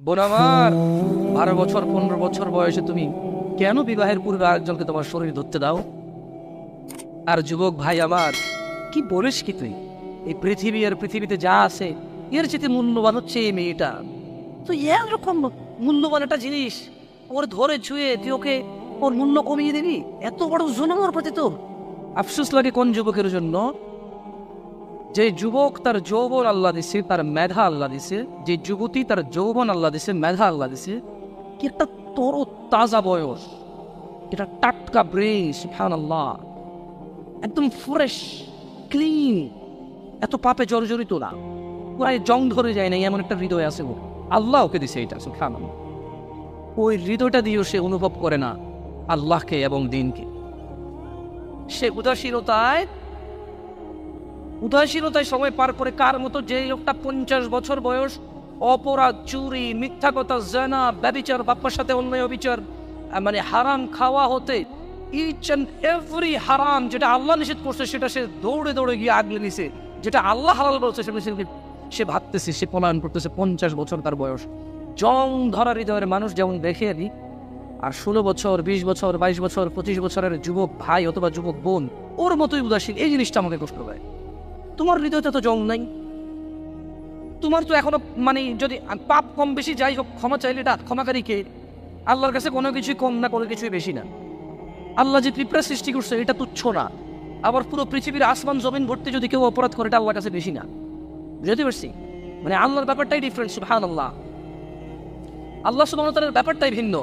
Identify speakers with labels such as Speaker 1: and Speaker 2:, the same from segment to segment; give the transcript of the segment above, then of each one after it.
Speaker 1: বোন আমার, বারো বছর, পনেরো বছর বয়সে তুমি কেন বিবাহের পূর্বে আরেকজনকে তোমার শরীর ধরতে দাও? আর যুবক ভাই আমার, কি বলিস কি তুই? এই পৃথিবী আর পৃথিবীতে যা আছে, এর চেয়ে মূল্যবান হচ্ছে এই মেয়েটা। তো এরকম মূল্যবান একটা জিনিস, ওর ধরে ছুঁয়ে তুই ওকে ওর মূল্য কমিয়ে দিবি? এত বড় জুলুম ওর প্রতি তোর। আফসোস লাগে কোন যুবকের জন্য? যে যুবক তার যৌবন আল্লাহ দিছে, তার মেধা আল্লাহ দিছে, যে যুবতী তার যৌবন আল্লাহ দিছে, মেধা আল্লাহ দিছে, কি একটা তর তাজা বয়স এটা টাটকা ব্রেন সুফান আল্লাহ একদম ফ্রেশ ক্লিন এত পাপে জর্জরিত না। পুরাই জং ধরে যায় না এমন একটা হৃদয় আছে আল্লাহ ওকে দিছে এটা সুফান। ওই হৃদয়টা দিয়েও সে অনুভব করে না আল্লাহকে এবং দিনকে। সে উদাসীনতায় উদাসীনতায় সময় পার করে কার মতো যে লোকটা পঞ্চাশ বছর বয়স, অপরাধ, চুরি, মিথ্যা কথা, জানা, ব্যবিচার, বাপ্পার সাথে অন্যায়, অবিচার মানে হারাম খাওয়া হতে ইচ অ্যান্ড এভরি হারাম যেটা আল্লাহ নিষেধ করছে, সেটা সে দৌড়ে দৌড়ে গিয়ে আগলে নিছে। যেটা আল্লাহ হালাল বলছে সেটা সে সে ভাবতেছে, সে পলায়ন করতেছে পঞ্চাশ বছর তার বয়স। জং ধরা হৃদয়ের মানুষ যেমন দেখে আনি আর ষোলো বছর, বিশ বছর, বাইশ বছর, পঁচিশ বছরের যুবক ভাই অথবা যুবক বোন, ওর মতোই উদাসীন। এই জিনিসটা আমাকে কষ্ট দেয়। তোমার হৃদয়তে তো জং নাই। তোমার তো এখনও মানে যদি পাপ কম বেশি যাই হোক, ক্ষমা চাইলে এটা ক্ষমাকারী কে? আল্লাহর কাছে কোনো কিছুই কম না, কোনো কিছুই বেশি না। আল্লাহ যে ত্রিপুরা সৃষ্টি করছে, এটা তুচ্ছ না। আবার পুরো পৃথিবীর আসমান, জমিন ভর্তি যদি কেউ অপরাধ করে, এটা আল্লাহর কাছে বেশি না। বুঝতে পারছি? মানে আল্লাহর ব্যাপারটাই ডিফারেন্ট সুহান আল্লাহ আল্লাহ সুবাহতালের ব্যাপারটাই ভিন্ন।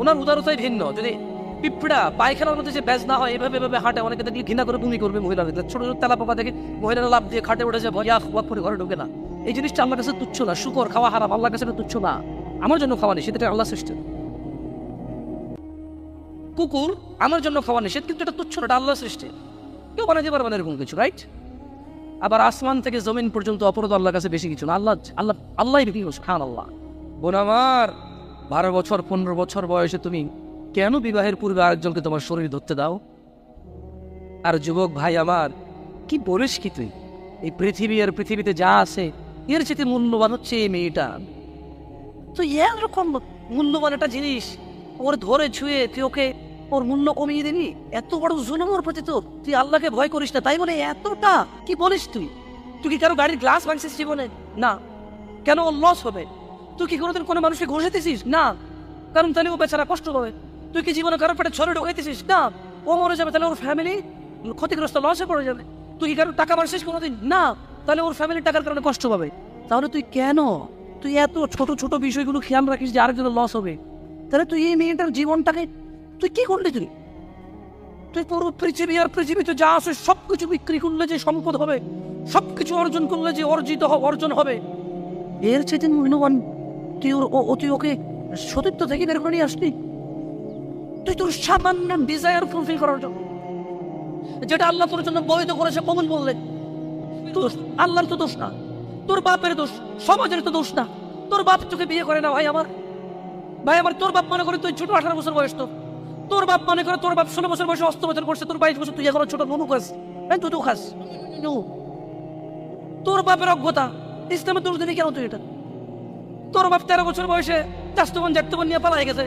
Speaker 1: ওনার উদারতাই ভিন্ন। যদি পিঁপড়া পায়খানার মধ্যে যে ব্যাজ না হয়, এভাবে এভাবে হাঁটে, অনেকে দেখলে ঘৃণা করে বমি করবে মহিলারা ছোট ছোট তেলা পোকা দেখে মহিলারা লাভ দিয়ে খাটে উঠেছে ভয়া ওয়াক করে ঘরে ঢুকে না। এই জিনিসটা আল্লাহর কাছে তুচ্ছ না। শুকর, খাওয়া হারাম, আল্লাহর কাছে তুচ্ছ না। আমার জন্য খাওয়া নিষেধ, এটা আল্লাহ সৃষ্টি কুকুর আমার জন্য খাওয়া নিষেধ, কিন্তু এটা তুচ্ছ এটা আল্লাহ সৃষ্টি কেউ বানাতে পারবে না এরকম কিছু রাইট আবার আসমান থেকে জমিন পর্যন্ত অপরাধ আল্লাহর কাছে বেশি কিছু না। আল্লাহ আল্লাহ আল্লাহ খান আল্লাহ বোন আমার, বারো বছর, পনেরো বছর বয়সে তুমি কেন বিবাহের পূর্বে আরেকজনকে তোমার শরীর ধরতে দাও? আর যুবক ভাই আমার, কি বলিস কি তুই? এই পৃথিবী আর পৃথিবীতে যা আছে, এর চেয়ে মূল্যবান হচ্ছে এই মেয়েটা। তো এরকম মূল্যবান একটা জিনিস, ওর ধরে ছুঁয়ে তুই ওকে ওর মূল্য কমিয়ে দিবি এত বড় জুলুম ওর প্রতি তোর? তুই আল্লাহকে ভয় করিস না, তাই বলে এতটা? কি বলিস তুই? তুই কি কারও গাড়ির গ্লাস ভাঙছিস জীবনে? না। কেন ওর লস হবে? তুই কি কোনোদিন কোনো মানুষকে ঘষে দিছিস? না। কারণ তাহলে ও বেচারা কষ্ট পাবে। তুই কি জীবনে কারোর পেটে ছড়ে ঢোকাইতেছিস? না। ও মরে যাবে, তাহলে ওর ফ্যামিলি ক্ষতিগ্রস্ত লসে পড়ে যাবে। তুই কি কারোর টাকা মারছিস কোনোদিন? না। তাহলে ওর ফ্যামিলির টাকার কারণে কষ্ট পাবে। তাহলে তুই কেন? তুই এত ছোট ছোট বিষয়গুলো খেয়াল রাখিস যে আরেকজনের লস হবে। তাহলে তুই এই মেয়েটার জীবনটাকে তুই কি করলি তুই? তুই পুরো পৃথিবী আর পৃথিবীতে যা আছে সব কিছু বিক্রি করলে যে সম্পদ হবে সব কিছু অর্জন করলে যে অর্জিত অর্জন হবে, এর চেয়ে মূল্যবান তুই ওর তুই ওকে সতীর্থ থেকে বের করে নিয়ে আসলি? তুই তোর সামান্য ডিজায়ার ফুলফিল করার জন্য। যেটা আল্লাহ তোর জন্য বৈধ করেছে কবুল বললে দোষ আল্লাহর তো দোষ না, তোর বাপের দোষ, সমাজের তো দোষ না। তোর বাপ তোকে বিয়ে করে না, ভাই আমার। ভাই আমার, তোর বাপ মনে করে তুই ছোট আঠারো বছর বয়স তো তোর বাপ মনে করে তোর বাপ ষোলো বছর বয়সে অস্ত বছর করছে, তোর বাইশ বছর তুই এখনও ছোট, নুনু খাস। হ্যাঁ তুই তো খাস। তোর বাপের অজ্ঞতা, ইসলামের দিবি কেন তুই এটা? তোর বাপ তেরো বছর বয়সে চাস্তবন জাতবন নিয়ে পালাই গেছে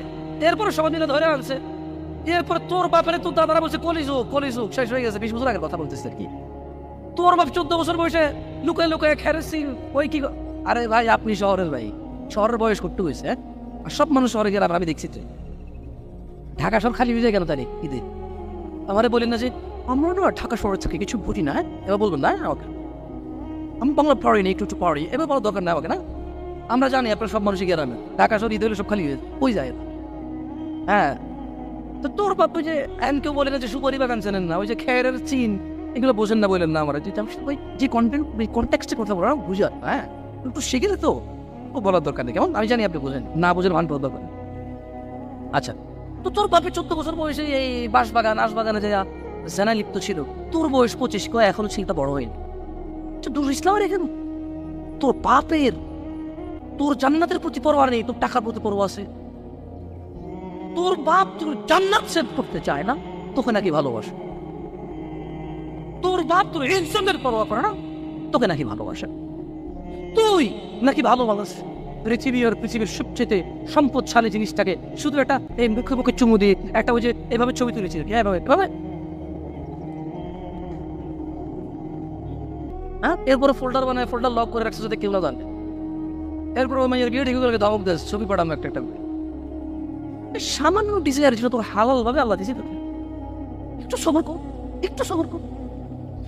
Speaker 1: এরপরে সবাই মিলে ধরে আনছে। এরপর তোর বাপের তোর দাদারা বলছে কলিযুগ কলিযুগ শেষ হয়ে গেছে, বিশ বছর আগের কথা বলতেছে আর কি। তোর বাপ চোদ্দ বছর বয়সে লুকায় লুকায় খেরেসিং, ওই কি আরে ভাই, আপনি শহরের ভাই। শহরের বয়স করতে হয়েছে হ্যাঁ? আর সব মানুষ শহরে গেলাম আমি দেখছি তো ঢাকা শহর খালি হয়ে যায় কেন তারি ঈদে। আমারে বলেন না যে, আমরা না ঢাকা শহর থেকে কিছু বুঝি না হ্যাঁ? এবার বলবেন না ওকে। আমি বাংলা পড়ি না, একটু একটু পড়ি, এবার বলার দরকার না আমাকে, না? আমরা জানি আপনার সব মানুষই গ্রামে। ঢাকা শহর, ঈদ হলে সব খালি হয়ে। ওই যায়। হ্যাঁ। তো তোর বাপ ওই যে এন কেউ বলে না যে সুপারি বাগান চেনেন না? ওই যে খেরের চিন, এগুলো বোঝেন না বললেন না আমরা। ওই যে কন্টেন্ট কন্টেক্সটে কথা বলা বুঝা হ্যাঁ? একটু শিখে তো? ও বলার দরকার নেই। কেমন? আমি জানি আপনি বোঝেন। না বোঝেন মান পাওয়ার দরকার আচ্ছা তো তোর বাপের চোদ্দ বছর বয়সে এই বাঁশ বাগান আশ বাগানে যে জেনা লিপ্ত ছিল। তোর বয়স পঁচিশ, কয়? এখনও ছেলেটা বড় হয়নি। দূর ইসলামের এখানে তোর বাপের, তোর জান্নাতের প্রতি পরোয়া নেই, তোর টাকার প্রতি পরোয়া আছে। তোর বাপ তোর জান্নাত সেভ করতে চায় না, তোকে নাকি ভালোবাসে। তোর বাপ তোর ইনসানের পরোয়া করে না, তোকে নাকি ভালোবাসে। তুই নাকি ভালো মানুষ। পৃথিবী আর পৃথিবীর সবচেয়ে সম্পদশালী জিনিসটাকে শুধু একটা এই মুখে মুখে চুমু দিয়ে, একটা ওই যে এভাবে ছবি তুলেছিল এভাবে এভাবে। হ্যাঁ? এরপরে ফোল্ডার বানায় ফোল্ডার লক করে রাখছে যাতে কেউ না জানে। এরপর ওই মাইয়ের বিয়ে ঠিক করে ধমক দেয়, ছবি পাঠাম একটা একটা সামান্য ডিজায়ার ছিল তোর হালাল ভাবে আল্লাহ দিয়েছে তোকে একটু সবর কর, একটু সবর কর।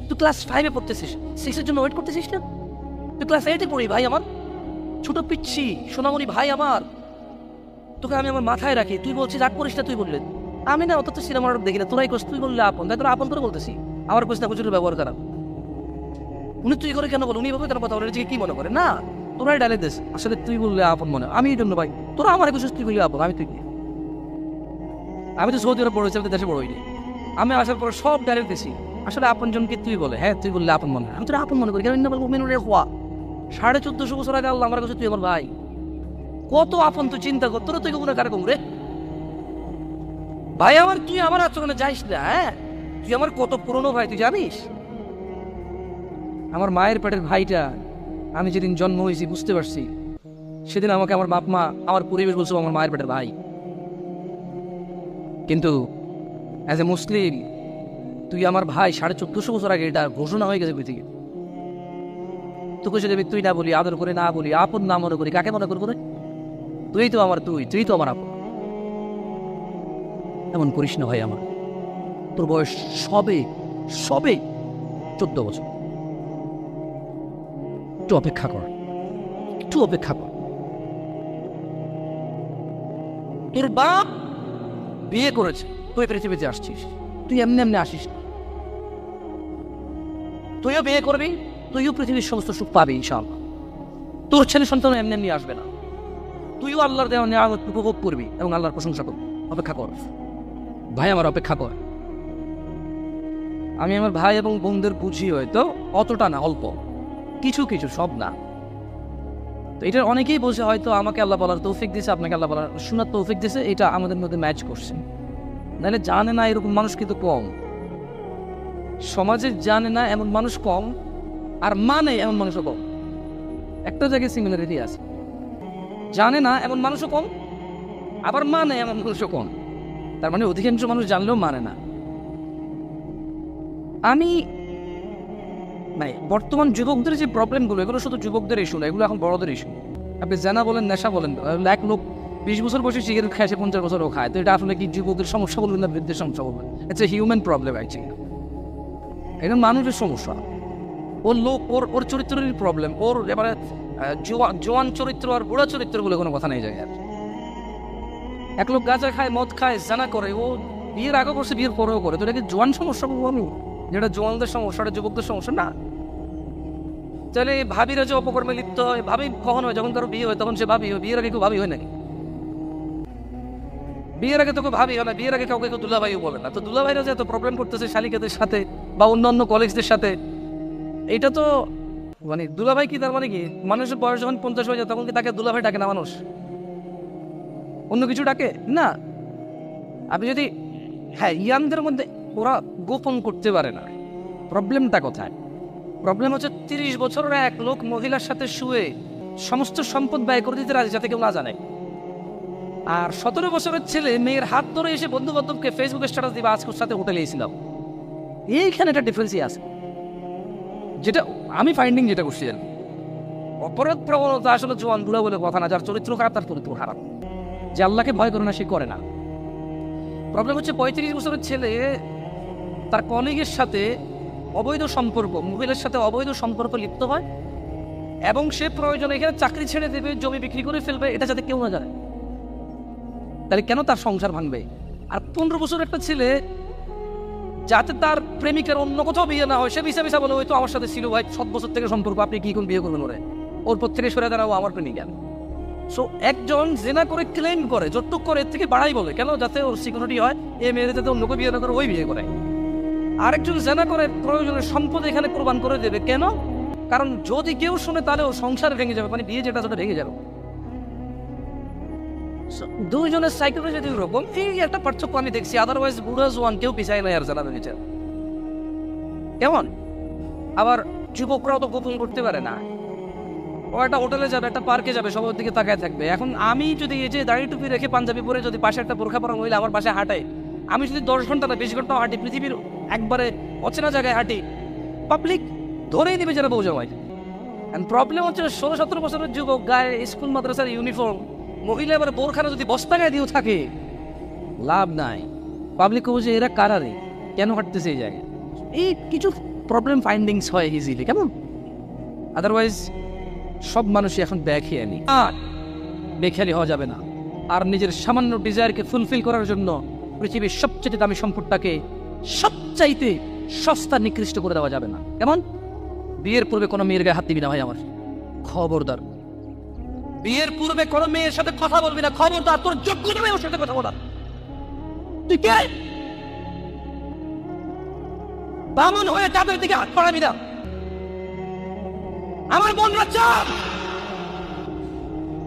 Speaker 1: তুই ক্লাস ফাইভে পড়তেছিস সিক্সের জন্য ওয়েট করতেছিস না তুই ক্লাস এইটে পড়ি, ভাই আমার। ছোট পিচ্ছি, সোনামণি ভাই আমার। তোকে আমি আমার মাথায় রাখি, তুই বলছিস, রাগ করিস না তুই বললে। আমি না অত তো সিনেমা দেখি না তোরাই কোস তুই বললে আপন। তাই তোরা আপন করে বলতেছি। আমার কোস না প্রচুর ব্যবহার খারাপ। উনি তুই করে কেন বল? উনি এভাবে কেন কথা বলে? নিজেকে কি মনে করে? না, তোরাই ডালে দেশ আসলে তুই বললে আপন মনে আমি এই জন্য ভাই, তোরা আমার কোস তুই বললে আপন। আমি তুই? আমি তো সৌদি আরব বড় দেশে বড় হইনি। আমি আসার পর সব ডাইরেক্ট দিছি আসলে আপন জনকে তুই বলে হ্যাঁ তুই বললে আপন মনে। আমি তোর আপন মনে করি না বলব মেনুরে হওয়া সাড়ে চোদ্দশো বছর আগে আল্লাহ আমার কাছে তুই আমার ভাই। কত আপন তুই চিন্তা কর, তোরা তুই কোনো কার রে? ভাই আমার, তুই আমার আচরণে যাইস না হ্যাঁ? তুই আমার কত পুরনো ভাই, তুই জানিস? আমার মায়ের পেটের ভাইটা, আমি যেদিন জন্ম হয়েছি বুঝতে পারছি। সেদিন আমাকে আমার বাপ মা, আমার পরিবেশ বলছো আমার মায়ের পেটের ভাই। কিন্তু অ্যাজ এ মুসলিম তুই আমার ভাই সাড়ে চোদ্দশো বছর আগে এটা ঘোষণা হয়ে গেছে পৃথিবী তোকে যদি আমি তুই না বলি, আদর করে না বলি, আপন না মনে করি, কাকে মনে করব তুই তো আমার, তুই তুই তো আমার আপন। এমন করিস না ভাই আমার। তোর বয়স সবে সবে চোদ্দ বছর। একটু অপেক্ষা কর। একটু অপেক্ষা কর। তোর বাপ বিয়ে করেছে। তুই পৃথিবীতে আসছিস। তুই এমনি এমনি আসিস তুইও বিয়ে করবি, তুইও পৃথিবীর সমস্ত সুখ পাবি, ইনশাআল্লাহ। তোর ছেলে সন্তান এমনি এমনি আসবে না। তুইও আল্লাহর দেওয়া নিয়ামত উপভোগ করবি এবং আল্লাহর প্রশংসা করবি। অপেক্ষা কর। ভাই, আমার অপেক্ষা কর। আমি আমার ভাই এবং বোনদের বুঝি হয়তো অতটা না, অল্প। কিছু কিছু, সব না। তো এটা অনেকেই বলছে, হয়তো আমাকে আল্লাহ বলার তৌফিক দিয়েছে, আপনাকে আল্লাহ বলার শোনার তৌফিক দিয়েছে, এটা আমাদের মধ্যে ম্যাচ করছে। নাহলে জানে না এরকম মানুষ কিন্তু কম। সমাজে জানে না এমন মানুষ কম, আর মানে এমন মানুষও কম। একটা জায়গায় সিমিলারিটি আছে। জানে না এমন মানুষও কম, আবার মানে এমন মানুষও কম। তার মানে অধিকাংশ মানুষ জানলেও মানে না। আমি মানে বর্তমান যুবকদের যে প্রবলেমগুলো এগুলো শুধু যুবকদের ইস্যু না, এগুলো এখন বড়দের ইস্যু আপনি জানা বলেন, নেশা বলেন এক লোক বিশ বছর বসে সিগারেট খায়, সে পঞ্চাশ বছরও খায়, তো এটা আসলে কি যুবকের সমস্যা বলবেন না বৃদ্ধের সমস্যা বলবেন? It's a human problem actually এটা মানুষের সমস্যা। ওর লোক, ওর ওর চরিত্রেরই প্রবলেম ওর এবারে জোয়ান চরিত্র আর বুড়া চরিত্র বলে কোনো কথা নেই যায় আর। এক লোক গাঁজা খায়, মদ খায়, জানা করে, ও বিয়ের আগে করছে, বিয়ের পরেও করে, তো এটাকে জোয়ান সমস্যা বলব আমি? যেটা জোয়ানদের সমস্যা এটা যুবকদের সমস্যা না। তাহলে ভাবিরা যে অপকর্মে লিপ্ত হয়, ভাবি কখন হয়? যখন কারও বিয়ে হয়, তখন সে ভাবি হয়। বিয়ের আগে কেউ ভাবি হয় নাকি? বিয়ের আগে তোকে ভাবি হয় না। বিয়ের আগে কাউকে কেউ দুলাভাইও বলে না। তো দুলাভাইরা যে এত প্রবলেম করতেছে শালিকাদের সাথে বা অন্যান্য কলেজদের সাথে, এটা তো মানে দুলাভাই কি তার মানে কি? মানুষের বয়স যখন পঞ্চাশ হয়ে যায়, তখন কি তাকে দুলাভাই ডাকে না মানুষ? অন্য কিছু ডাকে? না। আপনি যদি হ্যাঁ ইয়াংদের মধ্যে ওরা গোপন করতে পারে না। প্রবলেমটা কোথায়? প্রবলেম হচ্ছে তিরিশ বছরের এক লোক মহিলার সাথে শুয়ে সমস্ত সম্পদ ব্যয় করে দিতে রাজি, যাতে কেউ না জানে। আর সতেরো বছরের ছেলে মেয়ের হাত ধরে এসে বন্ধু বান্ধবকে ফেসবুকে স্ট্যাটাস দিবা আজকের সাথে হোটেলে এসেছিলাম। এইখানে একটা ডিফারেন্সই আছে। যেটা আমি ফাইন্ডিং যেটা করছি আর অপরাধ প্রবণতা আসলে জোয়ান বুড়া বলে কথা না, যার চরিত্র খারাপ তার চরিত্র খারাপ। যে আল্লাহকে ভয় করে না, সে করে না। প্রবলেম হচ্ছে পঁয়ত্রিশ বছরের ছেলে তার কলিগের সাথে অবৈধ সম্পর্ক, মহিলার সাথে অবৈধ সম্পর্ক লিপ্ত হয় এবং সে প্রয়োজনে এখানে চাকরি ছেড়ে দেবে, জমি বিক্রি করে ফেলবে, এটা যাতে কেউ না জানে। তাহলে কেন তার সংসার ভাঙবে? আর পনেরো বছর একটা ছেলে, যাতে তার প্রেমিকার অন্য কোথাও বিয়ে না হয়, সে বিসা বিসা বলে, ওই তো আমার সাথে ছিল ভাই, সাত বছর থেকে সম্পর্ক, আপনি কি কোন বিয়ে করবেন ওরে? ওর পর থেকে সরে দাঁড়াও, আমার প্রেমিকা। সো একজন জেনা করে ক্লেম করে, যতটুক করে, এর থেকে বাড়াই বলে, কেন? যাতে ওর সিকিউরিটি হয়, এ মেয়েদের যাতে অন্যকে বিয়ে না করে, ওই বিয়ে করে। আরেকজন জেনা করে প্রয়োজনে সম্পদ এখানে কোরবান করে দেবে। কেন? কারণ যদি কেউ শুনে, তাহলে ও সংসার ভেঙে যাবে মানে বিয়ে যেটা সেটা ভেঙে যাবে। দুইজনের সাইকোলজি দুই রকম এই একটা পার্থক্য আমি দেখছি আদারওয়াইজ বুড়া জোয়ান কেউ পিছায় নাই আর জানা বিচার। কেমন? আবার যুবকরাও তো গোপন করতে পারে না। ও একটা হোটেলে যাবে, একটা পার্কে যাবে সবার দিকে তাকায় থাকবে। এখন আমি যদি এই যে দাঁড়িয়ে টুপি রেখে পাঞ্জাবি পরে যদি পাশে একটা বোরখা পরা মহিলা আমার পাশে হাঁটে, আমি যদি দশ ঘণ্টা না, বেশি হাঁটি, পৃথিবীর একবারে অচেনা জায়গায় হাঁটি। পাবলিক ধরেই দিবে যারা বউ জামাই প্রবলেম হচ্ছে ষোলো সতেরো বছরের যুবক গায়ে স্কুল, মাদ্রাসার ইউনিফর্ম মহিলা এবার বোরখানা যদি বস্তা গায়ে দিয়েও থাকে, লাভ নাই। পাবলিক বুঝে এরা কারারে কেন হাঁটতেছে এই জায়গায়? এই কিছু প্রবলেম ফাইন্ডিংস হয় ইজিলি কেমন? আদারওয়াইজ সব মানুষই এখন খেয়ে নি আর বেখেয়ালি হওয়া যাবে না। আর নিজের সামান্য ডিজায়ারকে ফুলফিল করার জন্য পৃথিবীর সবচেয়ে দামি সম্পদটাকে সবচাইতে সস্তা নিকৃষ্ট করে দেওয়া যাবে না। কেমন? বিয়ের পূর্বে কোনো মেয়ের গায়ে হাত দিবি না ভাই আমার। খবরদার। বিয়ের পূর্বে কোনো মেয়ের সাথে কথা বলবি না। খবরদার, তোর যোগ্যতা ওর সাথে কথা বলার। তুই কে? বামন হয়ে তাদের দিকে হাত পড়াবি না। আমার মন চাপ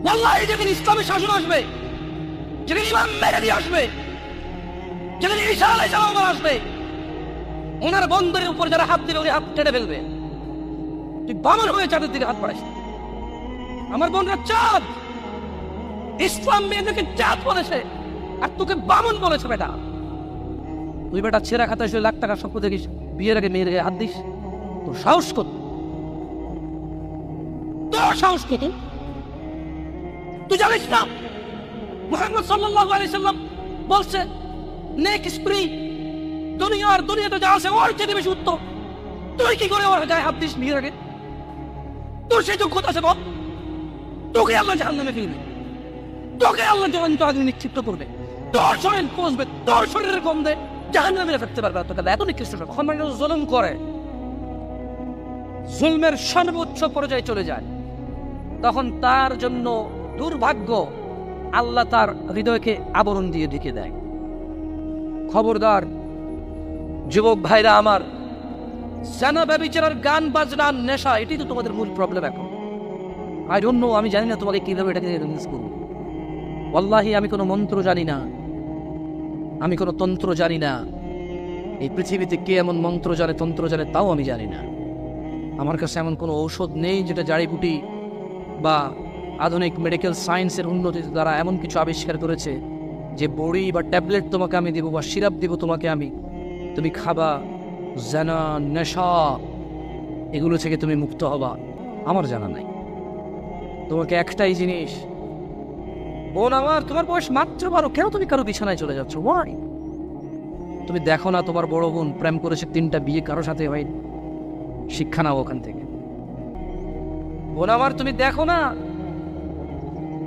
Speaker 1: আল্লাহ যেদিন ইসলামের শাসন আসবে, যেদিন ইমাম মেরে দিয়ে আসবে যেদিন ঈশা আলাই সালাম আসবে, ওনার বন্দরের উপর যারা হাত দিবে, উনি হাত কেটে ফেলবে। তুই বামন হয়ে চাঁদের দিকে হাত বাড়াইস। আমার বোনরা চাঁদ। ইসলাম মেয়েদেরকে চাঁদ বলেছে, আর তোকে বামন বলেছে বেটা। তুই বেটা ছেঁড়া খাতায় শুয়ে লাখ টাকা স্বপ্ন দেখিস, বিয়ের আগে মেয়ের হাত দিস। তোর সাহস কত? তোর সাহস কত? তুই জানিস না? মোহাম্মদ সাল্লাল্লাহু আলাইহি সাল্লাম বলছে নেক স্প্রি দুনিয়ার দুনিয়াতে যা আছে ওর চেয়ে বেশি উত্তম। তুই কি করে ওর গায়ে হাত দিস আগে তোর সেই যোগ্যতা আছে বল। তোকে আল্লাহ জাহান নামে ফিরবে তোকে আল্লাহ জ্বলন্ত আগুনে নিক্ষিপ্ত করবে। তোর শরীর তোর শরীরের গন্ধে জাহান নামে পারবে। তোকে এত নিকৃষ্ট মানুষ করে। জুলমের সর্বোচ্চ পর্যায়ে চলে যায়। তখন তার জন্য দুর্ভাগ্য আল্লাহ তার হৃদয়কে আবরণ দিয়ে ঢেকে দেয়। খবরদার। যুবক ভাইরা আমার জানা ব্যবিচারার গান বাজনা নেশা, এটাই তো তোমাদের মূল প্রবলেম এখন। আই ডোন্ট নো আমি জানি না তোমাকে কীভাবে এটাকে রিলিজ করব। ওয়াল্লাহি, আমি কোনো মন্ত্র জানি না। আমি কোনো তন্ত্র জানি না। এই পৃথিবীতে কে এমন মন্ত্র জানে, তন্ত্র জানে, তাও আমি জানি না। আমার কাছে এমন কোনো ঔষধ নেই যেটা জাড়িবুটি বা আধুনিক মেডিকেল সায়েন্সের উন্নতির দ্বারা এমন কিছু আবিষ্কার করেছে যে বড়ি বা ট্যাবলেট তোমাকে আমি দেবো বা সিরাপ দেবো তোমাকে আমি, তুমি খাবা, জানা, নেশা, এগুলো থেকে তুমি মুক্ত হবা, আমার জানা নাই। তোমাকে একটাই জিনিস, বোন আমার, তোমার বয়স মাত্র বারো, কেন তুমি কারও বিছানায় চলে যাচ্ছ? ওয়াই তুমি দেখো না তোমার বড় বোন প্রেম করেছে তিনটা বিয়ে কারও সাথে হয় শিক্ষা নাও ওখান থেকে। বোন আমার, তুমি দেখো না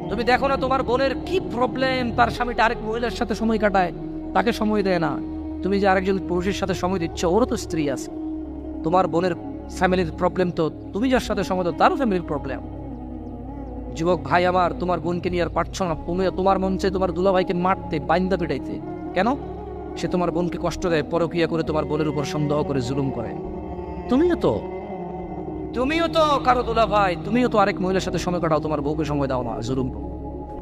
Speaker 1: তুমি দেখো না তোমার বোনের কি প্রবলেম তার স্বামীটা আরেক মহিলার সাথে সময় কাটায়, তাকে সময় দেয় না। তুমি যে আরেকজন পুরুষের সাথে সময় দিচ্ছ, ওরও তো স্ত্রী আছে। তোমার বোনের ফ্যামিলির প্রবলেম তো তুমি যার সাথে সময় দাও, তারও ফ্যামিলির প্রবলেম যুবক ভাই আমার, তোমার বোনকে নিয়ে আর পারছ না। তুমি তোমার মন চাই তোমার দুলাভাইকে মারতে, বাইন্দা পিটাইতে। কেন? সে তোমার বোনকে কষ্ট দেয়, পরকিয়া করে তোমার বোনের উপর সন্দেহ করে, জুলুম করে। তুমিও তো তুমিও তো কারও দুলা ভাই তুমিও তো আরেক মহিলার সাথে সময় কাটাও তোমার বউকে সময় দাও না জুলুম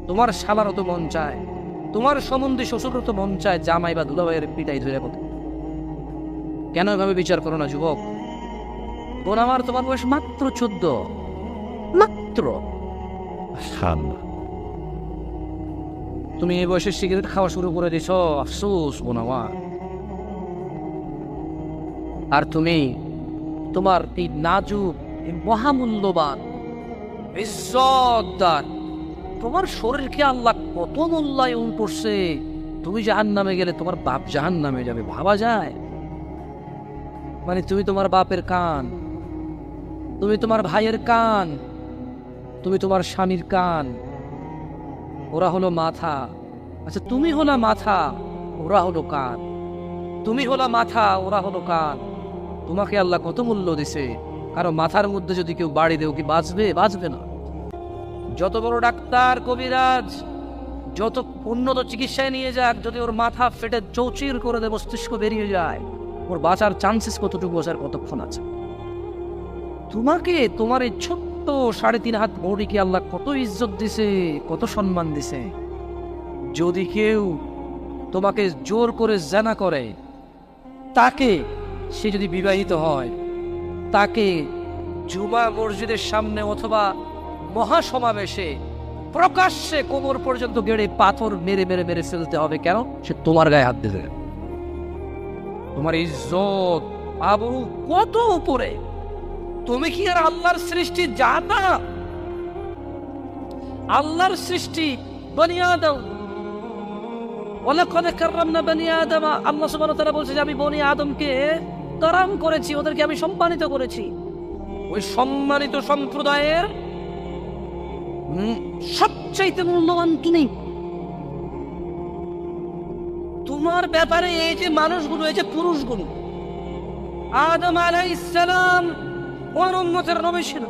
Speaker 1: তোমার শালারও তো মন চায় তোমার সম্বন্ধে শ্বশুরও তো মন চায় জামাই বা দুলাভাইয়ের পিটাই ধরে পথে কেন এভাবে বিচার করো না যুবক? বোন আমার তোমার বয়স মাত্র চোদ্দ। মাত্র। তুমি এই বয়সে সিগারেট খাওয়া শুরু করে দিছ আফসোস বোন আমার। আর তুমি? তোমার এই নাজুক মহামূল্যবান তোমার শরীরকে আল্লাহ কত মূল্যায়ন করছে। তুমি জাহান নামে গেলে তোমার বাপ জাহান নামে যাবে, ভাবা যায়। মানে তুমি তোমার বাপের কান, তুমি তোমার ভাইয়ের কান, তুমি তোমার স্বামীর কান, ওরা হলো মাথা। আচ্ছা তুমি হলো মাথা, ওরা হলো কান। তুমি হলো মাথা, ওরা হলো কান। তোমাকে আল্লাহ কত মূল্য দিছে? কারও মাথার মধ্যে যদি কেউ বাড়ি দেও কি বাঁচবে? বাঁচবে না। যত বড় ডাক্তার, কবিরাজ, যত উন্নত চিকিৎসায় নিয়ে যাক, যদি ওর মাথা ফেটে চৌচির করে দেয় মস্তিষ্ক বেরিয়ে যায়, ওর বাঁচার চান্সেস কতটুকু বাঁচার কতক্ষণ আছে? তোমাকে, তোমার এই ছোট্ট সাড়ে তিন হাত বড়িকে আল্লাহ কত ইজ্জত দিছে, কত সম্মান দিছে। যদি কেউ তোমাকে জোর করে জানা করে, তাকে সে যদি বিবাহিত হয়, তাকে জুমা মসজিদের সামনে অথবা মহাসমাবেশে প্রকাশ্যে কোমর পর্যন্ত গেড়ে পাথর মেরে মেরে মেরে ফেলতে হবে কেন? সে তোমার গায়ে হাত দিতে তোমার ইজ্জত আবরু কত উপরে? তুমি কি আর আল্লাহর সৃষ্টি জানা? আল্লাহর সৃষ্টি বনি আদম। ওলাকদ কাররামনা বনি আদম। আল্লাহ সুবহানাহু বলছে যে, আমি বনি আদমকে কারাম করেছি, ওদেরকে আমি সম্মানিত করেছি। ওই সম্মানিত সম্প্রদায়ের সবচাইতে মূল্যবান তুমি। তোমার ব্যাপারে এই যে মানুষগুলো, এই যে পুরুষগুলো, আদম আলাইহিস সালাম, ওর উম্মতের নবী ছিল।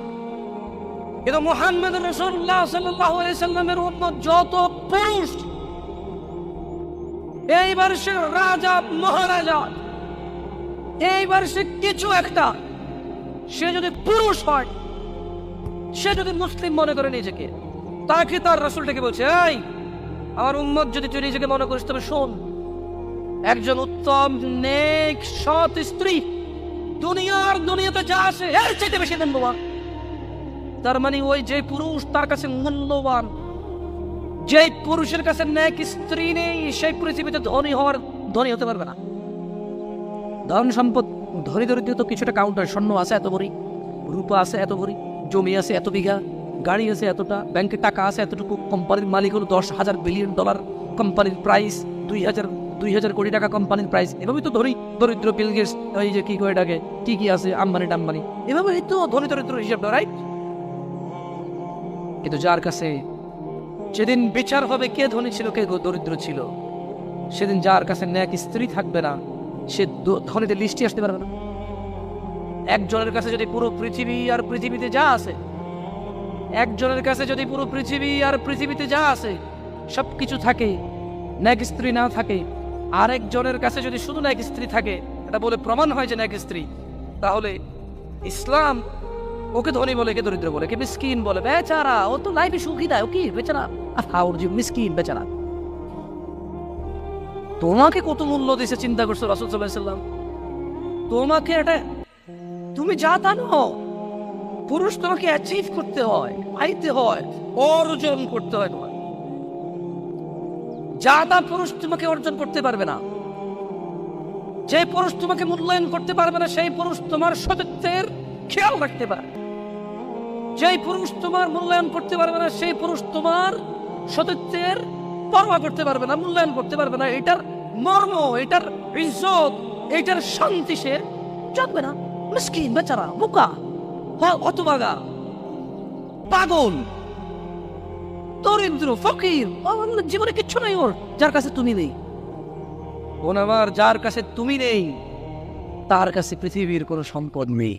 Speaker 1: কিন্তু মুহাম্মদ আলাইহি সাল্লামের উম্মত যত পুরুষ, এইবার সে রাজা, মহারাজা এইবার সে কিছু একটা। সে যদি পুরুষ হয়, সে যদি মুসলিম মনে করে নিজেকে, তাকে তার রাসূলটাকে বলছে, এই, আমার উম্মত যদি তুই নিজেকে মনে করিস, তবে শোন, একজন উত্তম, নেক, সৎ স্ত্রী দুনিয়ার দুনিয়াতে যা আসে এর চাইতে বেশি মূল্যবান। তার মানে ওই যে পুরুষ, তার কাছে মূল্যবান। যে পুরুষের কাছে নেক স্ত্রী নেই, সেই পৃথিবীতে ধনী হওয়ার ধনী হতে পারবে না। ধন সম্পদ ধনী দরিদ্র তো কিছুটা কাউন্টার স্বর্ণ আছে এত ভরি রূপা আছে এত ভরি জমি আছে এত বিঘা, গাড়ি আছে এতটা ব্যাংকে টাকা আছে এতটুকু কোম্পানির মালিক হলো দশ হাজার বিলিয়ন ডলার কোম্পানির প্রাইস দুই হাজার দুই হাজার কোটি টাকা কোম্পানির প্রাইস এভাবেই তো ধরি দরিদ্র বিল গেটস ওই যে কি করে ডাকে কি কি আছে, আম্বানি টাম্বানি। এভাবে তো ধনী দরিদ্র হিসাবটা রাইট কিন্তু যার কাছে যেদিন বিচার হবে কে ধনী ছিল, কে দরিদ্র ছিল, সেদিন যার কাছে ন্যাক স্ত্রী থাকবে না সে দ- ধনীদের লিস্টে আসতে পারবে না। একজনের কাছে যদি পুরো পৃথিবী আর পৃথিবীতে যা আছে, একজনের কাছে যদি পুরো পৃথিবী আর পৃথিবীতে যা আছে সব কিছু থাকে, ন্যাক স্ত্রী না থাকে, আরেকজনের কাছে যদি শুধু ন্যাক স্ত্রী থাকে, এটা বলে প্রমাণ হয় যে ন্যাক স্ত্রী, তাহলে ইসলাম ওকে ধনী বলে কে দরিদ্র বলে কে মিসকিন বলে, বেচারা, ও তো লাইফে সুখী দেয় ও কি বেচারা? আর হাউর জি মিসকিন বেচারা। তোমাকে কত মূল্য দিছে চিন্তা করছ রাসুল সাল্লাম? তোমাকে এটা তুমি যা জানো পুরুষ তোমাকে অ্যাচিভ করতে হয়, পাইতে হয়, অর্জন করতে হয় তোমার। যা তা পুরুষ তোমাকে অর্জন করতে পারবে না। যে পুরুষ তোমাকে মূল্যায়ন করতে পারবে না, সেই পুরুষ তোমার সতীত্বের খেয়াল রাখতে পারে যেই পুরুষ তোমার মূল্যায়ন করতে পারবে না, সেই পুরুষ তোমার সতীত্বের পরোয়া করতে পারবে না, মূল্যায়ন করতে পারবে না, এটার মর্ম, এটার ইজ্জত, এটার শান্তি সে জানবে না। মিসকিন বেচারা, বোকা হ্যাঁ অতবাগা, পাগল, দরিদ্র, ফকির জীবনে কিচ্ছু নাই ওর, যার কাছে তুমি নেই। বোন আমার, যার কাছে তুমি নেই, তার কাছে পৃথিবীর কোনো সম্পদ নেই।